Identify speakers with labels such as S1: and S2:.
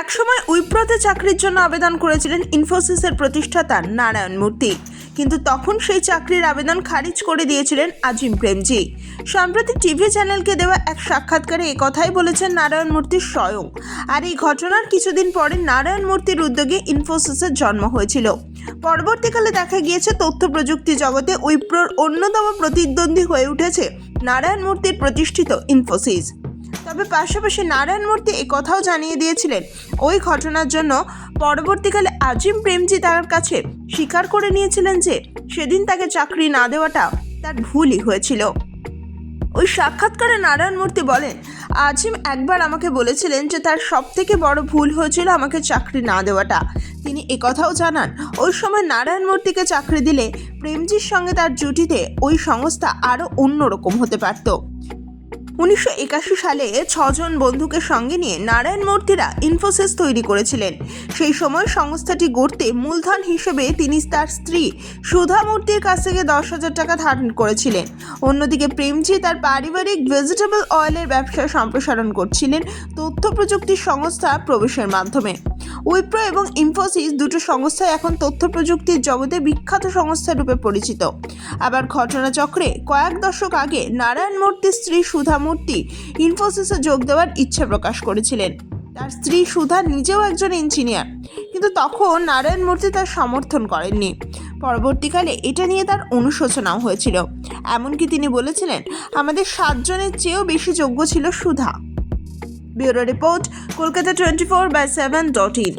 S1: একসময় উইপ্রতে চাকরির জন্য আবেদন করেছিলেন ইনফোসিসের প্রতিষ্ঠাতা নারায়ণ মূর্তি। কিন্তু তখন সেই চাকরির আবেদন খারিজ করে দিয়েছিলেন আজিম প্রেমজি। সম্প্রতি টিভি চ্যানেলকে দেওয়া এক সাক্ষাৎকারে কথাই বলেছেন নারায়ণ মূর্তি স্বয়ং। আর এই ঘটনার কিছুদিন পরে নারায়ণ মূর্তির উদ্যোগে ইনফোসিসের জন্ম হয়েছিল। পরবর্তীকালে দেখা গিয়েছে, তথ্য প্রযুক্তি জগতে উইপ্রোর অন্যতম প্রতিদ্বন্দ্বী হয়ে উঠেছে নারায়ণ মূর্তির প্রতিষ্ঠিত ইনফোসিস। তবে পাশাপাশি নারায়ণ মূর্তি এ কথাও জানিয়ে দিয়েছিলেন, ওই ঘটনার জন্য পরবর্তীকালে আজিম প্রেমজি তার কাছে স্বীকার করে নিয়েছিলেন যে সেদিন তাকে চাকরি না দেওয়াটা তার ভুলই হয়েছিল। ওই সাক্ষাৎকারে নারায়ণ মূর্তি বলেন, আজিম একবার আমাকে বলেছিলেন যে তার সব থেকে বড় ভুল হয়েছিল আমাকে চাকরি না দেওয়াটা। তিনি একথাও জানান, ওই সময় নারায়ণ মূর্তিকে চাকরি দিলে প্রেমজির সঙ্গে তার জুটিতে ওই সংস্থা আরও অন্যরকম হতে পারত। উনিশশো একাশি সালে ছজন বন্ধুকে সঙ্গে নিয়ে নারায়ণ মূর্তিরা ইনফোসিস তৈরি করেছিলেন। সেই সময় সংস্থাটি গড়তে মূলধন হিসেবে তিনি তার স্ত্রী সুধা মূর্তির কাছ থেকে দশ হাজার টাকা ধার করেছিলেন। অন্যদিকে প্রেমজি তার পারিবারিক ভেজিটেবল অয়েলের ব্যবসা সম্প্রসারণ করছিলেন তথ্য প্রযুক্তি সংস্থা প্রবেশের মাধ্যমে। উইপ্রো এবং ইনফোসিস দুটো সংস্থাই এখন তথ্য প্রযুক্তির জগতে বিখ্যাত সংস্থা রূপে পরিচিত। আবার ঘটনাচক্রে কয়েক দশক আগে নারায়ণ মূর্তির স্ত্রী সুধা মূর্তি, ইনফোসিসে যোগ দেওয়ার ইচ্ছা প্রকাশ করেছিলেন। তার স্ত্রী সুধা নিজেও একজন ইঞ্জিনিয়ার, কিন্তু তখন নারায়ণ মূর্তি তার সমর্থন করেননি। পরবর্তীকালে এটা নিয়ে তার অনুশোচনাও হয়েছিল। এমনকি তিনি বলেছিলেন, আমাদের সাতজনের চেয়েও বেশি যোগ্য ছিল Sudha. Bureau report Kolkata twenty four by seven dot in